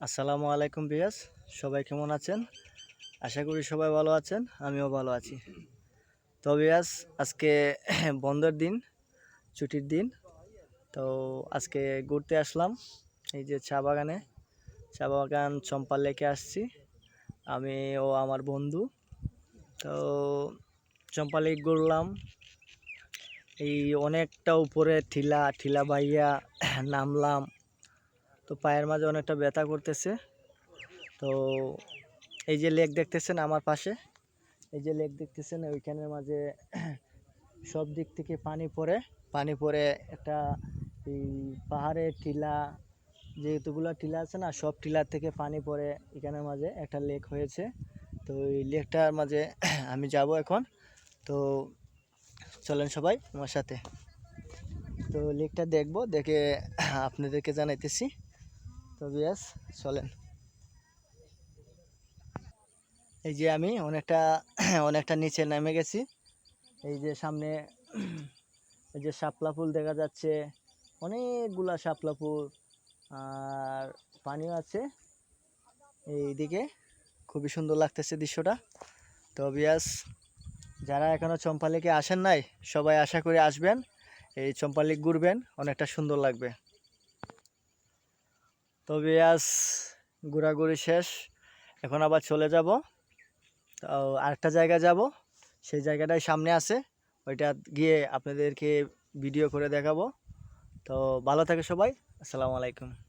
আসসালামু আলাইকুম বিয়াস, সবাই কেমন আছেন? আশা করি সবাই ভালো আছেন, আমিও ভালো আছি। তো বিয়াস, আজকে বন্ধের দিন, ছুটির দিন। তো আজকে ঘুরতে আসলাম, এই যে চা বাগানে। চা বাগান চম্পা লেকে আসছি, আমি ও আমার বন্ধু। তো চম্পা লেক ঘুরলাম। এই অনেকটা উপরে ঠিলা ঠিলা বাইয়া নামলাম। তো পায়ের মাঝে অনেকটা ব্যথা করতেছে। তো এই যে লেক দেখতেছেন আমার পাশে, এই যে লেক দেখতেছেন, ওইখানের মাঝে সব দিক থেকে পানি পড়ে। পানি পড়ে একটা এই পাহাড়ের টিলা, যেহেতুগুলো টিলা আছে না, সব টিলার থেকে পানি পড়ে এখানের মাঝে একটা লেক হয়েছে। তো এই লেকটার মাঝে আমি যাব এখন। তো চলেন সবাই আমার সাথে। তো লেকটা দেখব, দেখে আপনাদেরকে জানাইতেছি। তো বিয়াস, চলেন। এই যে আমি অনেকটা অনেকটা নিচে নেমে গেছি। এই যে সামনে, এই যে শাপলা ফুল দেখা যাচ্ছে, অনেকগুলা শাপলা ফুল, আর পানিও আছে। এইদিকে খুবই সুন্দর লাগতেছে দৃশ্যটা। তো বিয়াস, যারা এখনও চম্পালিকে আসেন নাই, সবাই আশা করে আসবেন। এই চম্পালিক ঘুরবেন, অনেকটা সুন্দর লাগবে। তবে আজ ঘোরাঘুরি শেষ। এখন আবার চলে যাব। তো আরেকটা জায়গা যাব। সেই জায়গাটাই সামনে আছে। ওইটা গিয়ে আপনাদেরকে ভিডিও করে দেখাবো। তো ভালো থাকে সবাই। আসসালামু আলাইকুম।